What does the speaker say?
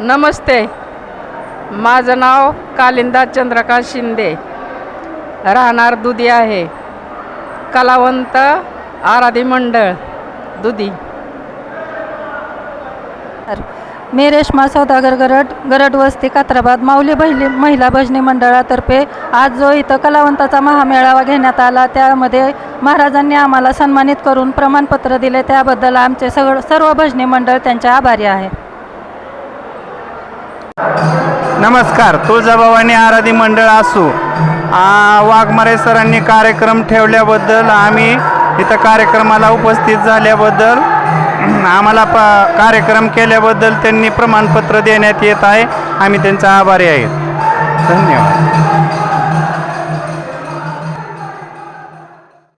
नमस्ते. माझं नाव कालिंदा चंद्रकांत शिंदे. राहणार दुधी आहे. कलावंत आराधी मंडळ दुधी. मी रेश्मा सौदागर गरड गरड वस्ती कात्राबाद माऊली बहिली महिला भजनी मंडळातर्फे आज जो इथं कलावंताचा महामेळावा घेण्यात आला त्यामध्ये महाराजांनी आम्हाला सन्मानित करून प्रमाणपत्र दिले. त्याबद्दल आमचे सगळं सर्व भजनी मंडळ त्यांच्या आभारी आहे. नमस्कार तुळजाभवानी आराधी मंडळ असू. वाघमारे सरांनी कार्यक्रम ठेवल्याबद्दल आम्ही इथं कार्यक्रमाला उपस्थित झाल्याबद्दल आम्हाला प कार्यक्रम केल्याबद्दल त्यांनी प्रमाणपत्र देण्यात येत आहे. आम्ही त्यांचा आभारी आहे. धन्यवाद.